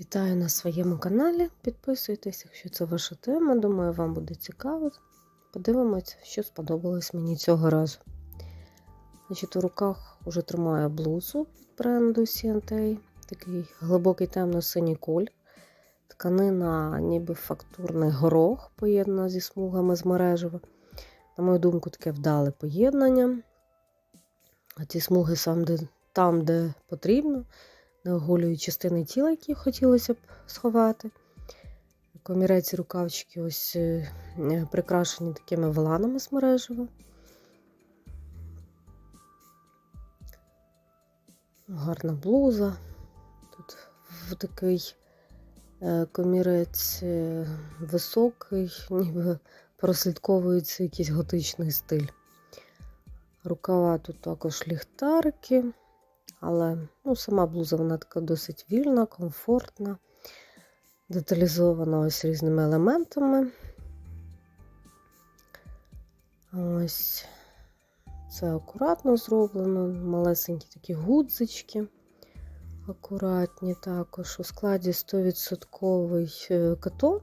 Вітаю на своєму каналі. Підписуйтесь, якщо це ваша тема. Думаю, вам буде цікаво. Подивимось, що сподобалось мені цього разу. Значить, У руках вже тримаю блузу від бренду CNT. Такий глибокий темно-синій коль. Тканина, ніби фактурний горох, поєднана зі смугами з мережева. На мою думку, таке вдале поєднання. А ці смуги сам, де, там, де потрібно не оголюють частини тіла, які хотілося б сховати. Комірець рукавчики ось е, прикрашені такими воланами з мережева. Гарна блуза. Тут в такий е, комірець е, високий, ніби прослідковується якийсь готичний стиль. Рукава тут також ліхтарики. Але ну, сама блуза вона така досить вільна, комфортна, деталізована ось різними елементами. Ось це акуратно зроблено, малесенькі такі гудзички, акуратні також. У складі 100% катон.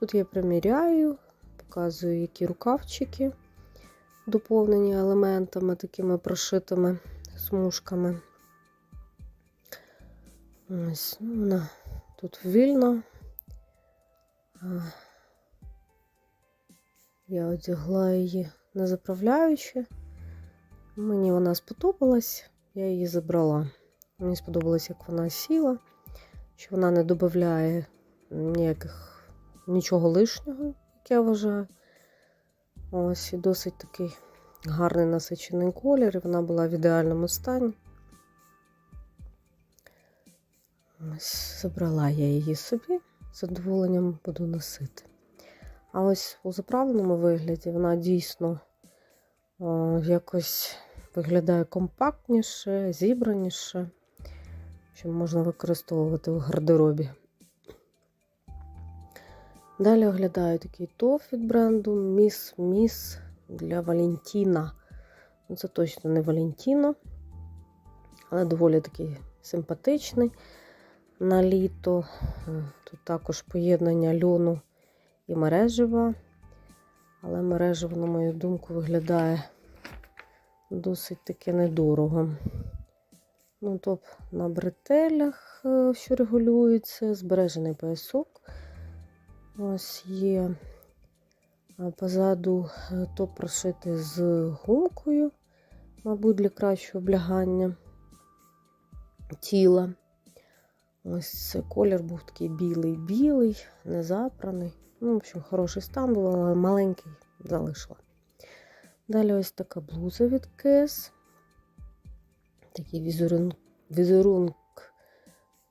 Тут я приміряю, показую, які рукавчики доповнені елементами, такими прошитими смужками. Ось, ну, вона тут вільно. Я одягла її не заправляючи. Мені вона сподобалась, я її забрала. Мені сподобалось, як вона сіла, що вона не додає ніяких нічого лишнього, як я вважаю. Ось і досить такий гарний насичений колір, і вона була в ідеальному стані. Забрала я її собі, з задоволенням буду носити. А ось у заправленому вигляді вона дійсно о, якось виглядає компактніше, зібраніше, що можна використовувати в гардеробі. Далі оглядаю такий тоф від бренду Miss Miss для Валентіна. Ну, Це точно не Валентіно, але доволі такий симпатичний на літо. Тут також поєднання льону і мережева. Але мережево, на мою думку, виглядає досить таки недорого. Ну, топ на бретелях, е, що регулюється, збережений поясок. Ось є Позаду е, топ прошитий з гумкою, мабуть, для кращого облягання тіла. Ось колір був такий білий-білий, незапраний. Ну, в общем, хороший стан був, але маленький залишила. Далі ось така блуза від Кес. Такий візерунок, візерунок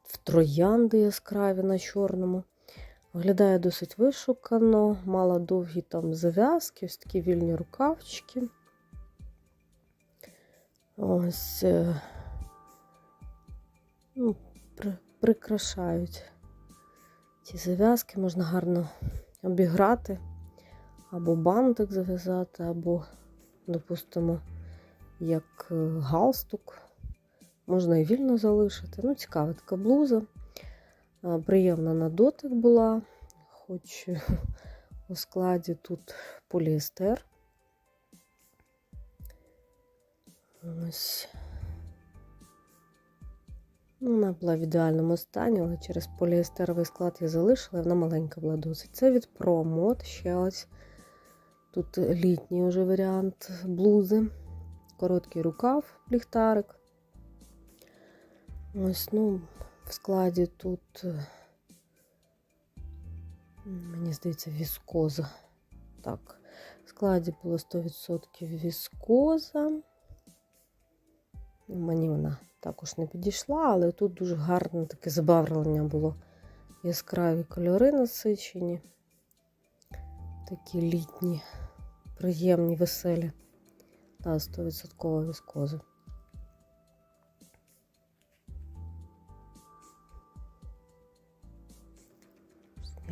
в троянди яскраві на чорному. Виглядає досить вишукано, мала довгі там зав'язки, ось такі вільні рукавчики. Ось е, ну, при, прикрашають ці зав'язки, можна гарно обіграти, або бантик зав'язати, або, допустимо, як е, галстук. Можна і вільно залишити. Ну, цікава така блуза. Приємна на дотик була, хоч у складі тут поліестер. Ось. Ну, вона була в ідеальному стані, але через поліестеровий склад я залишила, і вона маленька була досить. Це від ProMod, ще ось. Тут літній вже варіант блузи, короткий рукав, ліхтарик. Ось, ну, в складі тут, е, мені здається, віскоза. Так, в складі було 100% віскоза. Мені вона також не підійшла, але тут дуже гарне таке забавлення було. Яскраві кольори насичені, такі літні, приємні, веселі. Та 100% віскоза.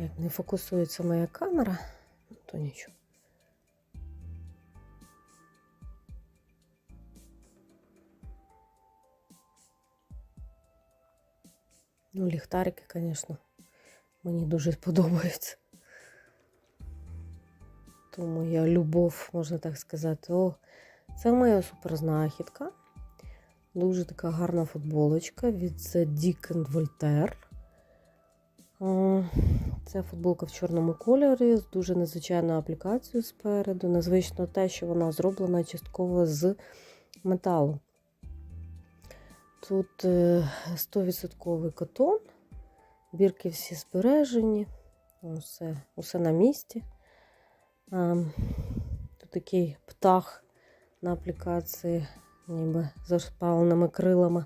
Як не фокусується моя камера, то нічого. Ну, ліхтарики, звісно, мені дуже подобаються. Тому я любов, можна так сказати. О, це моя суперзнахідка. Дуже така гарна футболочка від Dick Voltaire. Це футболка в чорному кольорі з дуже незвичайною аплікацією спереду. Незвично те, що вона зроблена частково з металу. Тут е, 100% котон, бірки всі збережені, усе, усе на місці. Тут такий птах на аплікації, ніби з розпаленими крилами.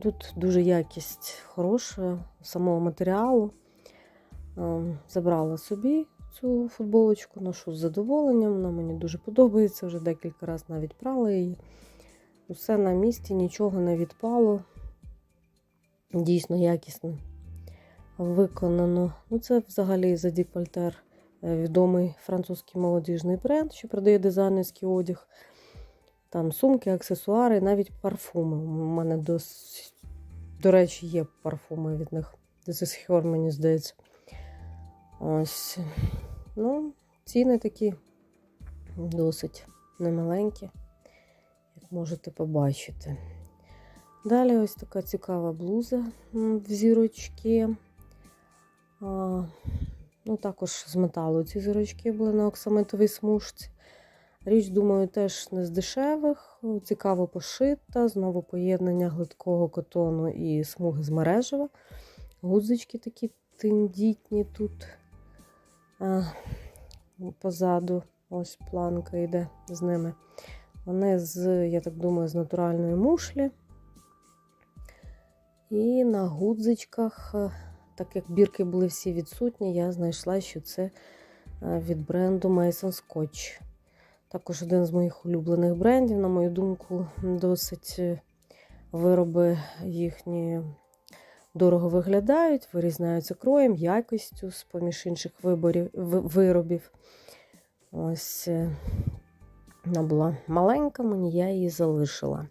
Тут дуже якість хороша самого матеріалу. Забрала собі цю футболочку, ношу з задоволенням. Вона мені дуже подобається, вже декілька разів навіть прала її. Усе на місці, нічого не відпало. Дійсно якісно виконано. Ну, Це взагалі за Дік відомий французький молодіжний бренд, що продає дизайнерський одяг. Там сумки, аксесуари, навіть парфуми. У мене до, до речі, є парфуми від них. This is her, мені здається. Ось. Ну, ціни такі досить немаленькі, як можете побачити. Далі ось така цікава блуза в зірочки. Ну, Також з металу ці зірочки були на оксамитовій смужці. Річ, думаю, теж не з дешевих, цікаво пошита, знову поєднання гладкого котону і смуги з мережева. Гудзички такі тендітні тут а, позаду. Ось планка йде з ними. Вони з, я так думаю, з натуральної мушлі. І на гудзичках, так як бірки були всі відсутні, я знайшла, що це від бренду Mason Scotch. Також один з моїх улюблених брендів, на мою думку, досить е, вироби їхні дорого виглядають, вирізняються кроєм, якістю з поміж інших виборів, виробів. Ось е, вона була маленька, мені я її залишила.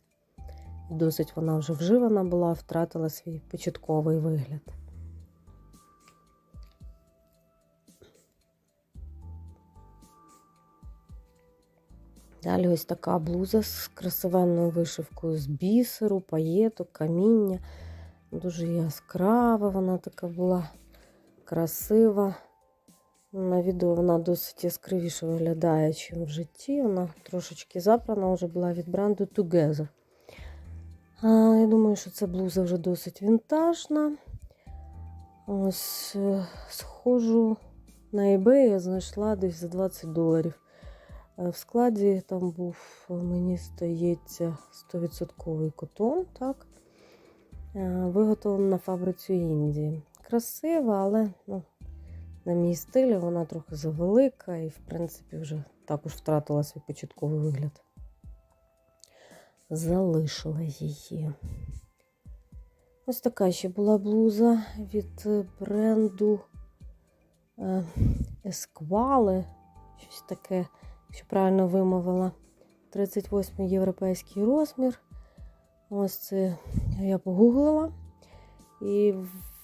Досить вона вже вживана була, втратила свій початковий вигляд. Далі ось така блуза з красивенною вишивкою з бісеру, паєток, каміння. Дуже яскрава вона така була красива. На відео вона досить яскравіше виглядає, ніж в житті. Вона трошечки запрана вже була від бренду Together. А, Я думаю, що ця блуза вже досить вінтажна. Ось, е, схожу на eBay, я знайшла десь за 20 доларів. Е, в складі там був, мені здається, 100% котон, так? Е, виготовлена на фабриці Індії. Красива, але ну, на мій стиль вона трохи завелика і, в принципі, вже також втратила свій початковий вигляд. Залишила її. Ось така ще була блуза від бренду Есквали. Щось таке якщо правильно вимовила, 38 європейський розмір. Ось це я погуглила і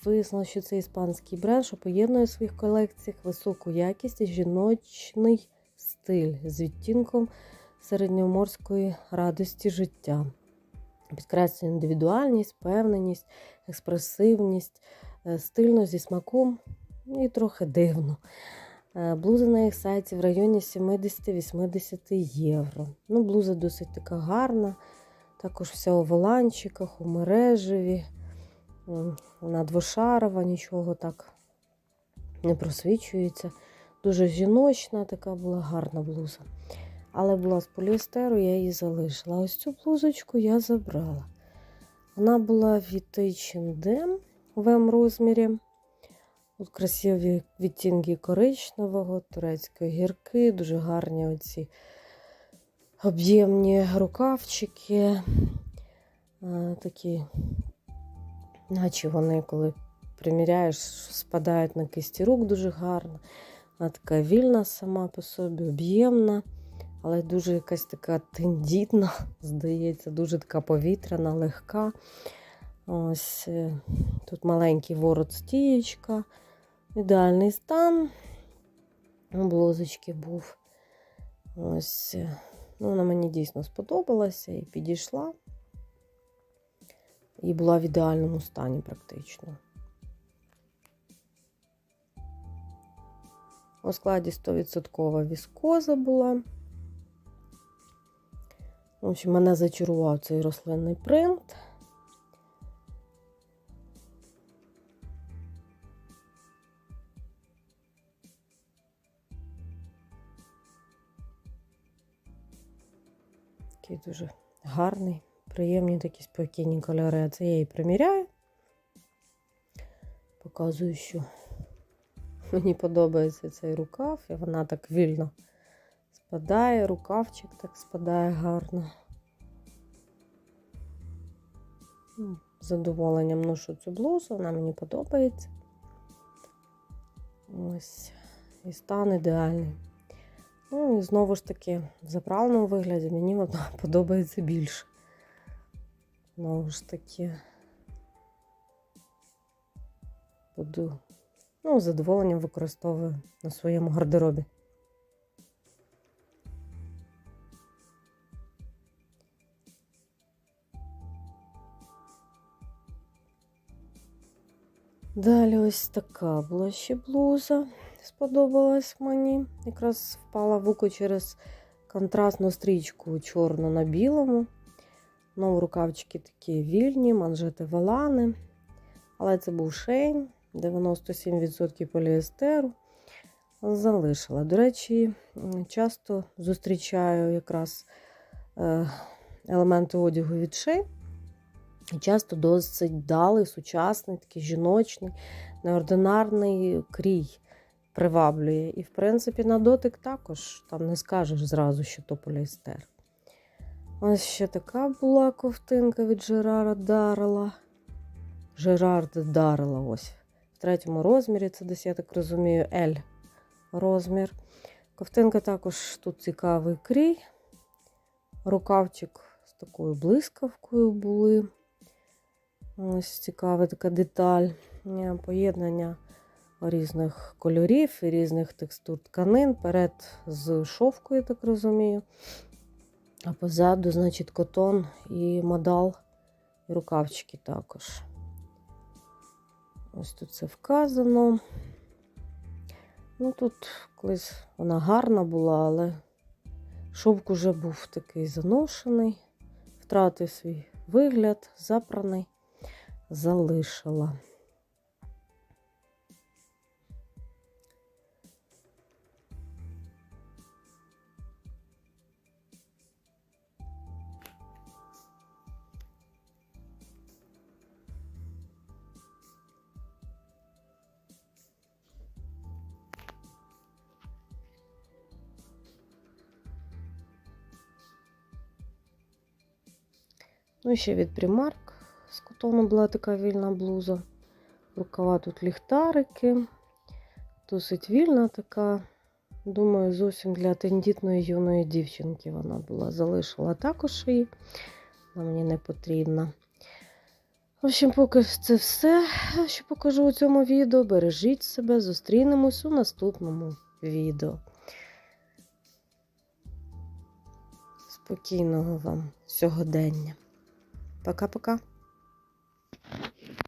вияснила, що це іспанський бренд, що поєднує в своїх колекціях високу якість і жіночний стиль з відтінком середньоморської радості життя. Підкреслює індивідуальність, впевненість, експресивність, е, стильно зі смаком і трохи дивно. Е, блуза на їх сайті в районі 70-80 євро. Ну, Блуза досить така гарна. Також вся у воланчиках, у мережеві. Вона двошарова, нічого так не просвічується. Дуже жіночна, така була гарна блуза. Але була з поліестеру, я її залишила. Ось цю блузочку я забрала. Вона була від H&M в М розмірі. Тут красиві відтінки коричневого, турецької гірки, дуже гарні оці об'ємні рукавчики. Такі, наче вони, коли приміряєш, спадають на кисті рук дуже гарно. Вона така вільна сама по собі, об'ємна, але дуже якась така тендітна, здається, дуже така повітряна, легка. Ось е, тут маленький ворот стієчка. Ідеальний стан. Блузочки був. Ось, е, ну, вона мені дійсно сподобалася і підійшла. І була в ідеальному стані практично. У складі 100% віскоза була. В общем, мене зачарував цей рослинний принт. Такий дуже гарний, приємні такі спокійні кольори. А це я її приміряю. Показую, що мені подобається цей рукав, і вона так вільно спадає, рукавчик так спадає гарно. Ну, З задоволенням ношу цю блузу, вона мені подобається. Ось, і стан ідеальний. Ну і знову ж таки, в заправленому вигляді мені вона подобається більше. Знову ж таки, буду ну, з задоволенням використовую на своєму гардеробі. Далі ось така була ще блуза. Сподобалась мені. Якраз впала в око через контрастну стрічку чорну на білому. Ну, рукавчики такі вільні, манжети валани. Але це був шейн, 97% поліестеру. Залишила. До речі, часто зустрічаю якраз е, елементи одягу від шейн. І часто досить далий, сучасний, такий жіночний, неординарний крій приваблює. І, в принципі, на дотик також там не скажеш зразу, що то поліестер. Ось ще така була ковтинка від Жерара Дарела. Жерард Дарела, ось. В третьому розмірі, це десь, я так розумію, L розмір. Ковтинка також тут цікавий крій. Рукавчик з такою блискавкою були. Ось цікава така деталь. Поєднання різних кольорів і різних текстур тканин. Перед з шовкою, так розумію. А позаду, значить, котон і модал, і рукавчики також. Ось тут це вказано. Ну, тут колись вона гарна була, але шовк уже був такий заношений, втратив свій вигляд, запраний, залишила. Ну, ще від Primark з котону була така вільна блуза. Рукава тут ліхтарики. Досить вільна така. Думаю, зовсім для тендітної юної дівчинки вона була. Залишила також її. Вона мені не потрібна. В общем, поки це все, що покажу у цьому відео. Бережіть себе, зустрінемось у наступному відео. Спокійного вам сьогодення. Пока-пока.